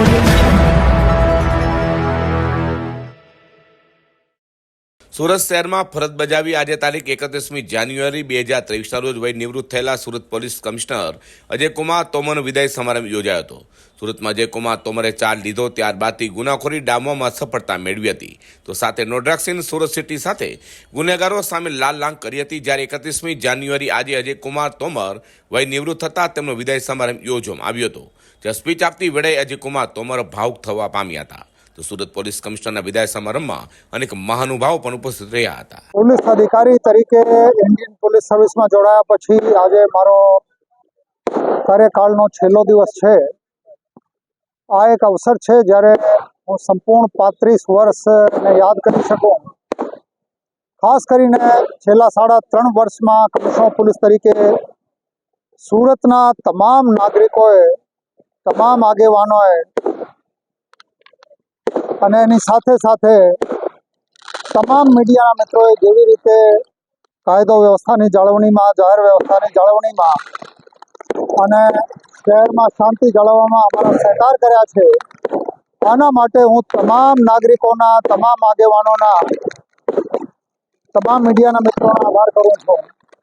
audio Surat શહેરમાં ફરજ બજાવી આજે તારીખ એકત્રીસમી જાન્યુઆરી બે હજાર ત્રેવીસના રોજ વય નિવૃત્ત થયેલા સુરત પોલીસ કમિશનર અજયકુમાર તોમરનો વિદાય સમારંભ યોજાયો હતો. સુરતમાં અજયકુમાર તોમરે ચાર્જ લીધો ત્યારબાદથી ગુનાખોરી ડામવામાં સફળતા મેળવી હતી. તો સાથે નોડ્રાક્સિન સુરત સિટી સાથે ગુનેગારો સામે લાલ લાંગ કરી હતી. જ્યારે એકત્રીસમી જાન્યુઆરી આજે અજયકુમાર તોમર વય નિવૃત્ત થતાં તેમનો વિદાય સમારંભ યોજવામાં આવ્યો હતો. જ્યાં સ્પીચ આપતી વેળાએ અજયકુમાર તોમર ભાવુક થવા પામ્યા હતા. તો સુરત પોલીસ કમિશનરના વિદાય સમારંભમાં અનેક મહાનુભાવો પણ ઉપસ્થિત રહ્યા હતા. પોલીસ અધિકારી તરીકે ઇન્ડિયન પોલીસ સર્વિસમાં જોડાયા પછી આજે મારો કાર્યકાળનો છેલ્લો દિવસ છે. આ એક અવસર છે જ્યારે હું સંપૂર્ણ પાંત્રીસ વર્ષને યાદ કરી શકું. ખાસ કરીને છેલ્લા સાડા ત્રણ વર્ષમાં કમિશનર પોલીસ તરીકે સુરતના તમામ નાગરિકોએ, તમામ આગેવાનોએ અને એની સાથે સાથે તમામ મીડિયાના મિત્રોએ જેવી રીતે કાયદો વ્યવસ્થાની જાળવણીમાં, જાહેર વ્યવસ્થાની જાળવણીમાં અને શહેરમાં શાંતિ જાળવવામાં અમારા સહકાર કર્યા છે, આના માટે હું તમામ નાગરિકોના, તમામ આગેવાનોના, તમામ મીડિયાના મિત્રોનો આભાર કરું છું.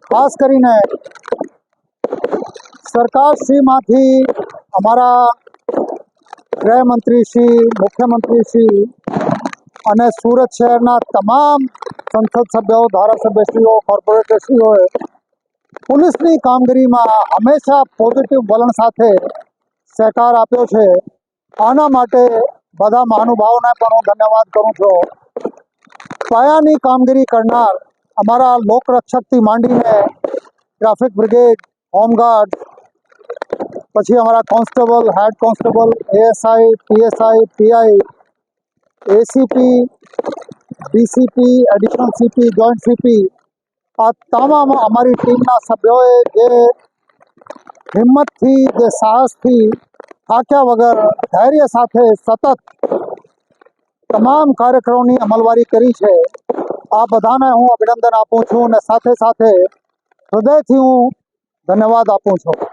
ખાસ કરીને સરકારશ્રીમાંથી અમારા ગૃહમંત્રી શ્રી, મુખ્યમંત્રી શ્રી અને સુરત શહેરના તમામ સંસદ સભ્યો, ધારાસભ્યશ્રીઓ, કોર્પોરેટરશ્રીઓએ પોલીસની કામગીરીમાં હંમેશા પોઝિટિવ વલણ સાથે સહકાર આપ્યો છે. આના માટે બધા મહાનુભાવોને પણ હું ધન્યવાદ કરું છું. પાયાની કામગીરી કરનાર અમારા લોકરક્ષકથી માંડીને ટ્રાફિક બ્રિગેડ, હોમગાર્ડ પછી અમારા constable head constable, ASI, PSI, PI, ACP, DCP, additional CP, joint CP, આ તમામ અમારી ટીમના સભ્યોએ જે હિંમતથી, જે સાહસથી થાક્યા વગર ધૈર્ય સાથે સતત તમામ કાર્યક્રમોની અમલવારી કરી છે. આ બધાને હું અભિનંદન આપું છું અને સાથે સાથે હૃદયથી હું ધન્યવાદ આપું છું.